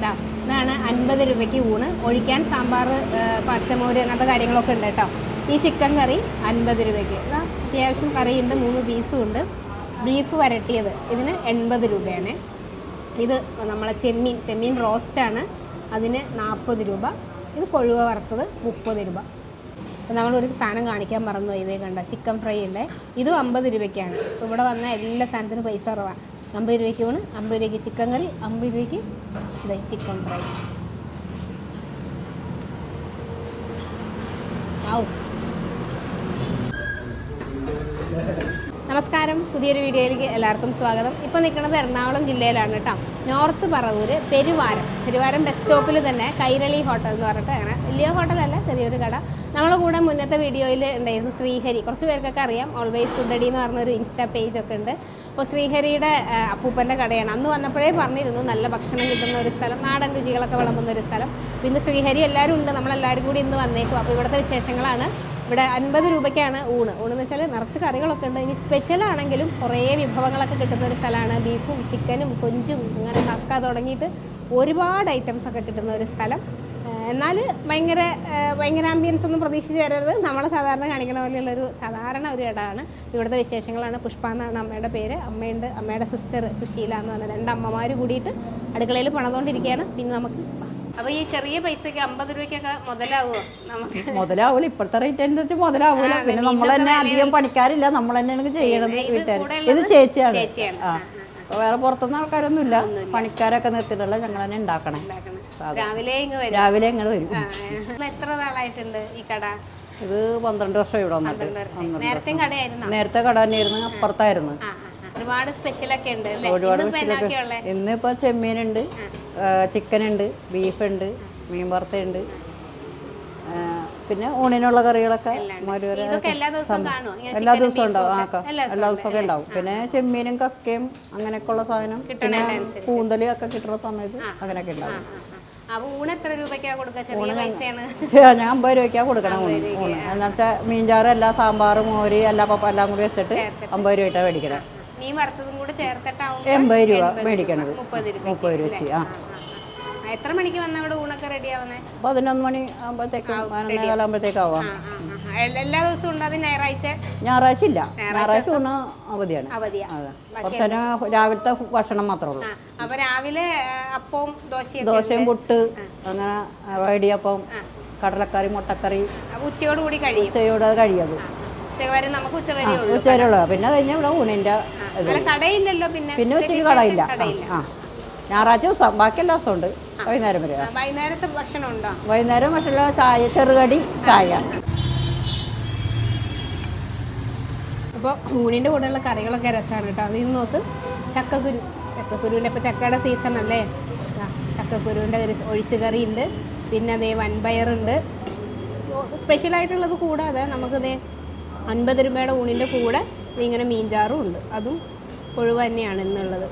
ഇതാ ഇതാണ് അൻപത് രൂപയ്ക്ക് ഊണ്. ഒഴിക്കാൻ സാമ്പാർ പച്ചമോര് അങ്ങനത്തെ കാര്യങ്ങളൊക്കെ ഉണ്ട് കേട്ടോ. ഈ ചിക്കൻ കറി അൻപത് രൂപയ്ക്ക്. ഇതാ അത്യാവശ്യം കറിയുണ്ട് മൂന്ന് പീസും ഉണ്ട്. ബീഫ് വരട്ടിയത് ഇതിന് എൺപത് രൂപയാണ്. ഇത് നമ്മളെ ചെമ്മീൻ ചെമ്മീൻ റോസ്റ്റാണ് അതിന് നാൽപ്പത് രൂപ. ഇത് കൊഴുവ വറുത്തത് മുപ്പത് രൂപ. നമ്മളൊരു സാധനം കാണിക്കാൻ മറന്നു ഇതേ കണ്ട ചിക്കൻ ഫ്രൈ ഉണ്ട്. ഇതും അമ്പത് രൂപയ്ക്കാണ്. ഇവിടെ വന്ന എല്ലാ സാധനത്തിനും പൈസ കുറവാണ് അമ്പത് രൂപയ്ക്ക് ഊണ് അമ്പത് രൂപയ്ക്ക് ചിക്കൻ കറി അമ്പത് രൂപയ്ക്ക് ഇതേ ചിക്കൻ ഫ്രൈ നമസ്കാരം. പുതിയൊരു വീഡിയോയിലേക്ക് എല്ലാവർക്കും സ്വാഗതം. ഇപ്പോൾ നിൽക്കുന്നത് എറണാകുളം ജില്ലയിലാണ് കേട്ടോ. നോർത്ത് പറവൂര് പെരുവാരം. പെരുവാരം ബസ് സ്റ്റോപ്പിൽ തന്നെ കൈരളി ഹോട്ടൽ എന്ന് പറഞ്ഞിട്ട് അങ്ങനെ വലിയ ഹോട്ടലല്ല ചെറിയൊരു കട. നമ്മളെ കൂടെ മുന്നത്തെ വീഡിയോയിൽ ഉണ്ടായിരുന്നു ശ്രീഹരി. കുറച്ച് പേർക്കൊക്കെ അറിയാം ഓൾവേസ് ഫുഡടി എന്ന് പറഞ്ഞൊരു ഇൻസ്റ്റാ പേജ് ഒക്കെ ഉണ്ട്. അപ്പോൾ ശ്രീഹരിയുടെ അപ്പൂപ്പന്റെ കടയാണ്. അന്ന് വന്നപ്പോഴേ പറഞ്ഞിരുന്നു നല്ല ഭക്ഷണം കിട്ടുന്ന ഒരു സ്ഥലം നാടൻ രുചികളൊക്കെ വിളമ്പുന്ന ഒരു സ്ഥലം. പിന്നെ ശ്രീഹരി എല്ലാവരും ഉണ്ട് നമ്മളെല്ലാവരും കൂടി ഇന്ന് വന്നേക്കും. അപ്പോൾ ഇവിടുത്തെ വിശേഷങ്ങളാണ്. ഇവിടെ അൻപത് രൂപയ്ക്കാണ് ഊണ്. ഊണ് എന്ന് വെച്ചാൽ നിറച്ച് കറികളൊക്കെ ഉണ്ട്. ഇനി സ്പെഷ്യൽ ആണെങ്കിലും കുറേ വിഭവങ്ങളൊക്കെ കിട്ടുന്ന ഒരു സ്ഥലമാണ് ബീഫും ചിക്കനും കൊഞ്ചും അങ്ങനെ കക്ക തുടങ്ങിയിട്ട് ഒരുപാട് ഐറ്റംസ് ഒക്കെ കിട്ടുന്ന ഒരു സ്ഥലം. എന്നാൽ ഭയങ്കര ഭയങ്കര ആംബിയൻസ് ഒന്നും പ്രതീക്ഷിച്ച് വരരുത്. നമ്മൾ സാധാരണ കാണിക്കുന്ന പോലെയുള്ളൊരു സാധാരണ ഒരു ഇടമാണ്. ഇവിടുത്തെ വിശേഷങ്ങളാണ്. പുഷ്പ എന്നാണ് അമ്മയുടെ പേര്. അമ്മയുണ്ട്. അമ്മയുടെ സിസ്റ്റർ സുശീല എന്ന് പറഞ്ഞ രണ്ട് അമ്മമാർ കൂടിയിട്ട് അടുക്കളയിൽ പണിതുകൊണ്ടിരിക്കുകയാണ് പിന്നെ നമുക്ക് അപ്പോൾ ഈ ചെറിയ പൈസക്ക് അമ്പത് രൂപയ്ക്കൊക്കെ മുതലാവുമോ നമുക്ക്? മുതലാവൂല ഇപ്പോഴത്തെ റേറ്റ് അനുസരിച്ച് മുതലാവൂല. പിന്നെ നമ്മൾ തന്നെ അധികം പണിക്കാരില്ല. നമ്മൾ തന്നെ ചെയ്യണത് വീട്ടുകാർ ഇത് ചേച്ചിയാണ്. അപ്പൊ വേറെ പുറത്തുനിന്ന് ആൾക്കാരൊന്നും ഇല്ല പണിക്കാരൊക്കെ നിർത്തിയിട്ടുള്ള ഞങ്ങൾ തന്നെ ഉണ്ടാക്കണേ. രാവിലെ ഇങ്ങ് വരും. രാവിലെ ഇങ്ങോട്ട് വരും. എത്ര നാളായിട്ടുണ്ട് ഈ കട? ഇത് പന്ത്രണ്ട് വർഷം ഇവിടെ വന്നിട്ട്. നേരത്തെ കട തന്നെയായിരുന്നു. അപ്പുറത്തായിരുന്നു. ഒരുപാട് സ്പെഷ്യലൊക്കെ ഉണ്ട് ഒരുപാട് ഇന്നിപ്പോ എന്നാക്കിയുള്ളേ? ഇന്നിപ്പോ ചെമ്മീനുണ്ട് ചിക്കൻ ഉണ്ട് ബീഫ് ഉണ്ട് മീൻ വറുത്തുണ്ട് ഉണ്ട് പിന്നെ ഊണിനുള്ള കറികളൊക്കെ എല്ലാ ദിവസവും ഉണ്ടാവും. ഒക്കെ? എല്ലാ ഒക്കെ ഉണ്ടാവും. പിന്നെ ചെമ്മീനും കക്കയും അങ്ങനെയൊക്കെ ഉള്ള സാധനം. പിന്നെ കൂന്തലും ഒക്കെ കിട്ടുന്ന സമയത്ത് അങ്ങനെയൊക്കെ ഉണ്ടാവും. ഊണ് എത്ര രൂപയ്ക്കാ കൊടുക്കുക? ഞാൻ അമ്പത് രൂപയ്ക്കാ കൊടുക്കണം ഊണ്. ഊണ്. എന്നിട്ട് മീൻചാറ് എല്ലാ സാമ്പാറും മോര് എല്ലാ പപ്പ എല്ലാം കൂടി വെച്ചിട്ട് അമ്പത് രൂപ മേടിക്കണം. മീൻ വറുത്തതും കൂടെ ചേർത്തിട്ടാവും എൺപത് രൂപ മേടിക്കണത്. മുപ്പത് രൂപ മുപ്പത് രൂപ വെച്ച് ആ. എത്ര മണിക്ക് വന്ന ഇവിടെ ഊണൊക്കെ റെഡി ആവുന്നേ? പതിനൊന്ന് മണി ആകുമ്പോഴത്തേക്കും പതിനൊന്നേ കാലാകുമ്പോഴത്തേക്കും ആവാം. ആ, ആ, ആ. എല്ലാ- ദിവസവും ഉണ്ടോ അത് ഞായറാഴ്ച? ഞായറാഴ്ച ഇല്ല. ഞായറാഴ്ച ഊണ് അവധിയാണ്. അവധിയാ. അതെ. കുറച്ച് നേരം രാവിലത്തെ ഭക്ഷണം മാത്രമേ ഉള്ളൂ അപ്പൊ രാവിലെ അപ്പവും ദോശയും ദോശയും പുട്ട് അങ്ങനെ വൈടിയപ്പം കടലക്കറി മുട്ടക്കറി ഉച്ചയോട് കൂടി കഴിയും. ഉച്ചയോട് കഴിയത് ഉച്ച വരെ നമുക്ക് ഉച്ച വരെ ഉള്ളൂ. പിന്നെ കഴിഞ്ഞ ഇവിടെ ഊണിന്റെ കടയില്ലല്ലോ പിന്നെ. പിന്നെ ഉച്ചയ്ക്ക് കടയില്ല. ആ, ഞായറാഴ്ച ദിവസം ബാക്കി എല്ലാ ദിവസവും ഉണ്ട്. വൈകുന്നേരം വരെ. വൈകുന്നേരത്തെ ഭക്ഷണം ഉണ്ടോ? വൈകുന്നേരം മറ്റുള്ള ചായ ചെറുകടി ചായ. അപ്പോൾ ഊണിന്റെ കൂടെയുള്ള കറികളൊക്കെ രസമാണ് കേട്ടോ. നിന്ന് നോക്ക്. ചക്കക്കുരു. ചക്കക്കുരുവിന്റെ ഇപ്പോൾ ചക്കയുടെ സീസൺ അല്ലേ? ചക്കക്കുരുവിന്റെ ഒരു ഒഴിച്ച് കറി ഉണ്ട്. പിന്നെ അതേ വൻപയറുണ്ട്. സ്പെഷ്യലായിട്ടുള്ളത് കൂടാതെ നമുക്കിതേ അൻപത് രൂപയുടെ ഊണിന്റെ കൂടെ ഇങ്ങനെ മീൻചാറും ഉണ്ട്. അതും ഒഴിവ് തന്നെയാണ് ഇന്നുള്ളത്.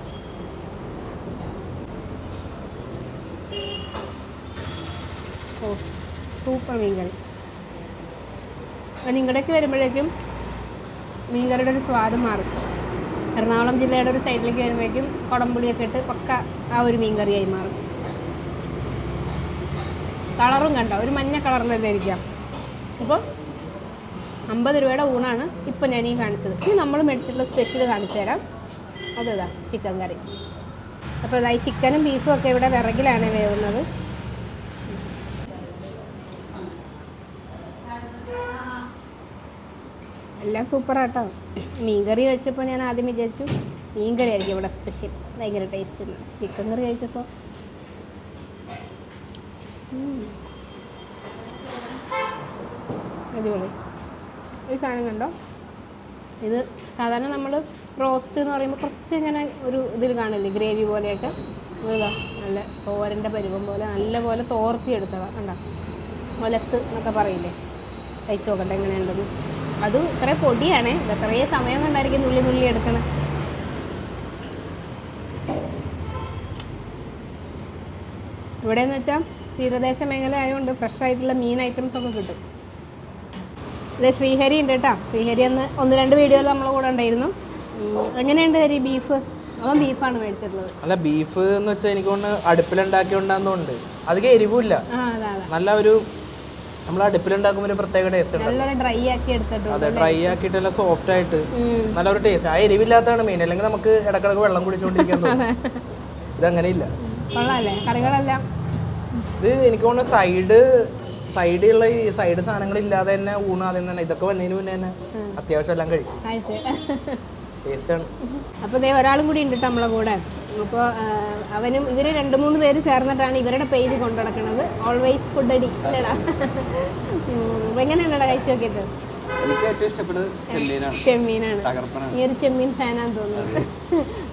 ഓ സൂപ്പർ മീൻകറി നിങ്ങളുടെയൊക്കെ വരുമ്പോഴേക്കും മീൻകറിയുടെ ഒരു സ്വാദ് മാറും. എറണാകുളം ജില്ലയുടെ ഒരു സൈഡിലേക്ക് വരുമ്പോഴേക്കും കുടംപുളിയൊക്കെ ഇട്ട് പക്ക ആ ഒരു മീൻകറിയായി മാറും. കളറും കണ്ടോ? ഒരു മഞ്ഞ കളറിലല്ലായിരിക്കാം അപ്പോൾ അമ്പത് രൂപയുടെ ഊണാണ് ഇപ്പം ഞാൻ ഈ കാണിച്ചത്. ഇനി നമ്മൾ മേടിച്ചിട്ടുള്ള സ്പെഷ്യൽ കാണിച്ചു തരാം. അതിതാ ചിക്കൻ കറി. അപ്പോൾ ഇതാ ഈ ചിക്കനും ബീഫും ഒക്കെ ഇവിടെ വിറകിലാണ് വേവുന്നത്. എല്ലാം സൂപ്പറാട്ടോ മീൻകറി കഴിച്ചപ്പോൾ ഞാൻ ആദ്യം വിചാരിച്ചു മീൻകറി ആയിരിക്കും ഇവിടെ സ്പെഷ്യൽ ഭയങ്കര ടേസ്റ്റ് ചിക്കൻ കറി കഴിച്ചപ്പോൾ. അടിപൊളി. ഈ സാധനം കണ്ടോ? ഇത് സാധാരണ നമ്മൾ റോസ്റ്റ് എന്ന് പറയുമ്പോൾ കുറച്ച് ഇങ്ങനെ ഒരു ഇതിൽ കാണില്ലേ ഗ്രേവി പോലെയൊക്കെ? ഇതാ നല്ല തോരന്റെ പരുവം പോലെ നല്ല പോലെ തോർത്തി എടുത്തതാണ് കണ്ടോ? ഒലത്ത് എന്നൊക്കെ പറയില്ലേ? തയ്ച്ച് നോക്കട്ടെ എങ്ങനെയുണ്ടെന്ന്. അതും ഇത്ര പൊടിയാണേ. ഇത് സമയം കൊണ്ടായിരിക്കും നുള്ളി നുള്ളി എടുക്കണം ഇവിടെ എന്ന് വെച്ചാൽ തീരദേശ മേഖല ആയതുകൊണ്ട് ഫ്രഷ് ആയിട്ടുള്ള മീൻ ഐറ്റംസ് ഒക്കെ കിട്ടും. ഇത് ശ്രീഹരി ഉണ്ട് കേട്ടോ. ശ്രീഹരി അന്ന് ഒന്ന് രണ്ട് വീഡിയോയിൽ നമ്മളെ കൂടെ ഉണ്ടായിരുന്നു. എങ്ങനെയുണ്ട് ഹരി ബീഫ് അവൻ ബീഫാണ് മേടിച്ചിട്ടുള്ളത്. അല്ല ബീഫ് എന്ന് വെച്ചാൽ എനിക്ക് തോന്നുന്നു അടുപ്പിലുണ്ടാക്കിയോണ്ടാന്നുണ്ട് അധികം എരിവില്ല നല്ല ഒരു നമ്മൾ അടുപ്പിലുണ്ടാക്കുമ്പോൾ ഒരു പ്രത്യേക ടേസ്റ്റ് ഉണ്ട് ഡ്രൈ ആക്കി എടുത്തിട്ടുണ്ട് അതെ ഡ്രൈ ആക്കിയിട്ട് നല്ല സോഫ്റ്റ് ആയിട്ട്. നല്ലൊരു ടേസ്റ്റ് ആ എരിവില്ലാത്തതാണ് മെയിൻ അല്ലെങ്കിൽ നമുക്ക് ഇടക്കിടക്ക് വെള്ളം കുടിച്ചുകൊണ്ടിരിക്കാൻ തോന്നും. ഇതങ്ങനെയില്ല. കൊള്ളാല്ലേ കറികളെല്ലാം? ഇത് എനിക്ക് തോന്നുന്നു സൈഡ് സൈഡിലുള്ള ഈ സൈഡ് സാധനങ്ങൾ ഇല്ലാതെ തന്നെ ഊണ് ആദ്യം തന്നെ. ഇതൊക്കെ വന്നതിന് മുന്നേ തന്നെ അത്യാവശ്യം എല്ലാം കഴിച്ചു. കഴിച്ച്. ടേസ്റ്റാണ് അപ്പോൾ ദേ ഒരാളും കൂടി ഉണ്ട് നമ്മളെ കൂടെ. അപ്പോൾ അവനും ഇവർ രണ്ട് മൂന്ന് പേര് ചേർന്നിട്ടാണ് ഇവരുടെ പേജ് കൊണ്ടു നടക്കുന്നത് ഓൾവേസ് ഫുഡ് അടി ഇല്ലടാ എങ്ങനെ എങ്ങനെയുണ്ടടാ കഴിച്ചു നോക്കിയിട്ട്? എനിക്ക് ഏറ്റവും ഇഷ്ടപ്പെട്ടത് ചെമ്മീനാണ്. ഈ ഒരു ചെമ്മീൻ ഫാനാന്ന് തോന്നുന്നത്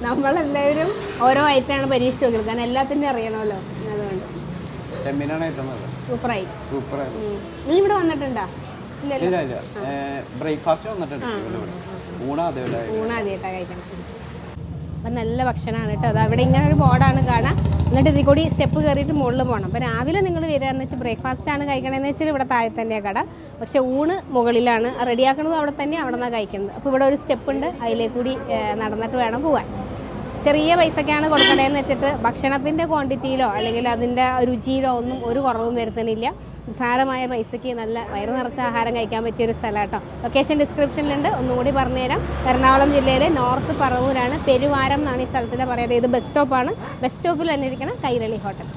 നമ്മളെല്ലാവരും ഓരോ ഐറ്റമാണ് പരീക്ഷിച്ച് നോക്കിയത് കാരണം എല്ലാത്തിന്റെയും അറിയണമല്ലോ. അതുകൊണ്ട്. ചെമ്മീനാണ് ഏറ്റവും നല്ലത്. സൂപ്പറായി. സൂപ്പറാണ് ഉം. നീ ഇവിടെ വന്നിട്ടുണ്ടോ? ഇല്ലല്ലോ. ഇല്ല ഇല്ല. ബ്രേക്ക്ഫാസ്റ്റ് വന്നിട്ടുണ്ട്. ഊണ കഴിക്കണം അപ്പം നല്ല ഭക്ഷണമാണ് കേട്ടോ അത്. അവിടെ ഇങ്ങനെ ഒരു ബോർഡാണ് കാണാം എന്നിട്ട് ഇതിൽ കൂടി സ്റ്റെപ്പ് കയറിയിട്ട് മുകളിൽ പോകണം അപ്പോൾ രാവിലെ നിങ്ങൾ വരികയെന്ന് വെച്ചാൽ ബ്രേക്ക്ഫാസ്റ്റ് ആണ് കഴിക്കണമെന്ന് വെച്ചാൽ ഇവിടെ താഴെ തന്നെയാണ് കട. പക്ഷേ ഊണ് മുകളിലാണ്. റെഡിയാക്കുന്നത് അവിടെ തന്നെ അവിടെ നിന്നാണ് കഴിക്കുന്നത്. അപ്പോൾ ഇവിടെ ഒരു സ്റ്റെപ്പ് ഉണ്ട്. കൂടി നടന്നിട്ട് വേണം പോകാൻ ചെറിയ പൈസക്കാണ് കൊടുക്കണതെന്ന് വെച്ചിട്ട് ഭക്ഷണത്തിന്റെ ക്വാണ്ടിറ്റിയിലോ അല്ലെങ്കിൽ അതിന്റെ രുചിയിലോ ഒന്നും ഒരു കുറവും വരുത്തുന്നില്ല. നിസ്സാരമായ പൈസയ്ക്ക് നല്ല വയറ് നിറച്ച ആഹാരം കഴിക്കാൻ പറ്റിയ ഒരു സ്ഥലം കേട്ടോ ലൊക്കേഷൻ ഡിസ്ക്രിപ്ഷനിലുണ്ട് ഒന്നുകൂടി പറഞ്ഞുതരാം. എറണാകുളം ജില്ലയിലെ നോർത്ത് പറവൂരാണ്. പെരുവാരം എന്നാണ് ഈ സ്ഥലത്തിന്റെ പറയുന്നത്. ഇത് ബസ് സ്റ്റോപ്പാണ് ബസ് സ്റ്റോപ്പിൽ തന്നെ ഇരിക്കണം കൈരളി ഹോട്ടൽ